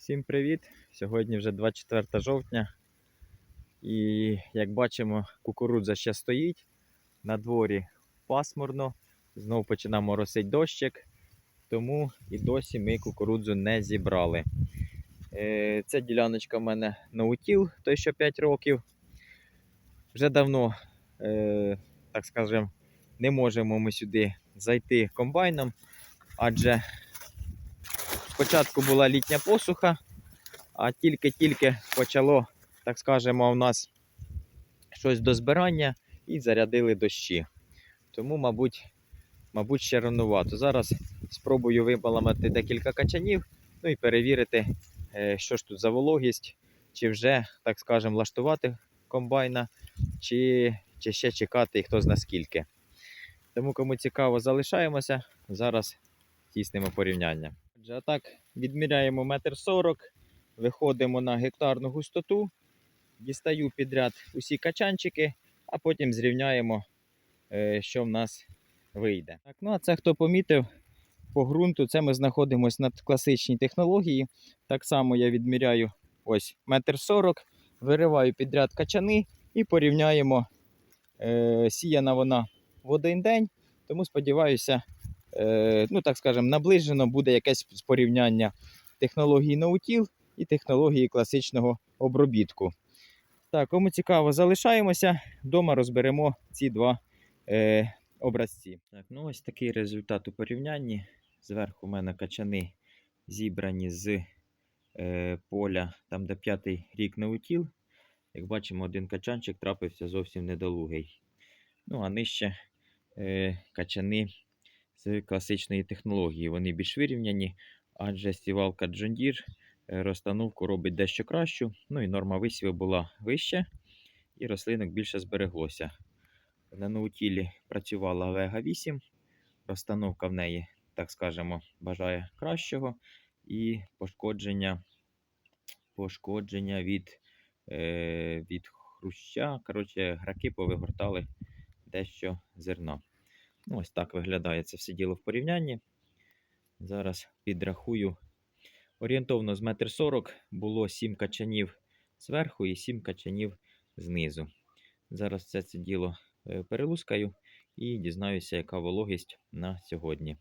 Всім привіт! Сьогодні вже 24 жовтня. І як бачимо, кукурудза ще стоїть. На дворі пасмурно. Знову починає моросить дощик. Тому і досі ми кукурудзу не зібрали. Е, Ця діляночка в мене наутіл, той що 5 років. Вже давно, е, так скажемо, не можемо ми сюди зайти комбайном, адже спочатку була літня посуха, а тільки-тільки почало, так скажемо, у нас щось до збирання і зарядили дощі. Тому, мабуть, мабуть, ще ранувато. Зараз спробую вибаламати декілька качанів, ну і перевірити, е, що ж тут за вологість, чи вже, так скажемо, влаштувати комбайна, чи, чи ще чекати хто зна скільки. Тому, кому цікаво, залишаємося. Зараз тіснемо порівняння. Отже, так відміряємо метр сорок, виходимо на гектарну густоту, дістаю підряд усі качанчики, а потім зрівняємо, е, що в нас вийде. Так, ну а це хто помітив по ґрунту, це ми знаходимося на класичній технології. Так само я відміряю ось метр сорок, вириваю підряд качани і порівняємо. Е, сіяна вона в один день, тому сподіваюся, ну так скажемо, наближено буде якесь порівняння технології наутіл і технології класичного обробітку. Так, кому цікаво, залишаємося. Вдома розберемо ці два е, образці. Так, ну ось такий результат у порівнянні. Зверху у мене качани зібрані з е, поля, там де п'ятий рік наутіл. Як бачимо, один качанчик трапився зовсім недолугий. Ну, а нижче е, качани з класичної технології. Вони більш вирівняні, адже стівалка John Deere е, розстановку робить дещо кращу. Ну і норма висіву була вища, і рослинок більше збереглося. На наутілі працювала Vega 8, розстановка в неї, так скажемо, бажає кращого. І пошкодження, пошкодження від, е, від хруща. Коротше, граки повигортали дещо зерна. Ну, ось так виглядає це все діло в порівнянні. Зараз підрахую. Орієнтовно з 1,40 м було 7 качанів зверху і 7 качанів знизу. Зараз все це діло е, перелускаю і дізнаюся, яка вологість на сьогодні.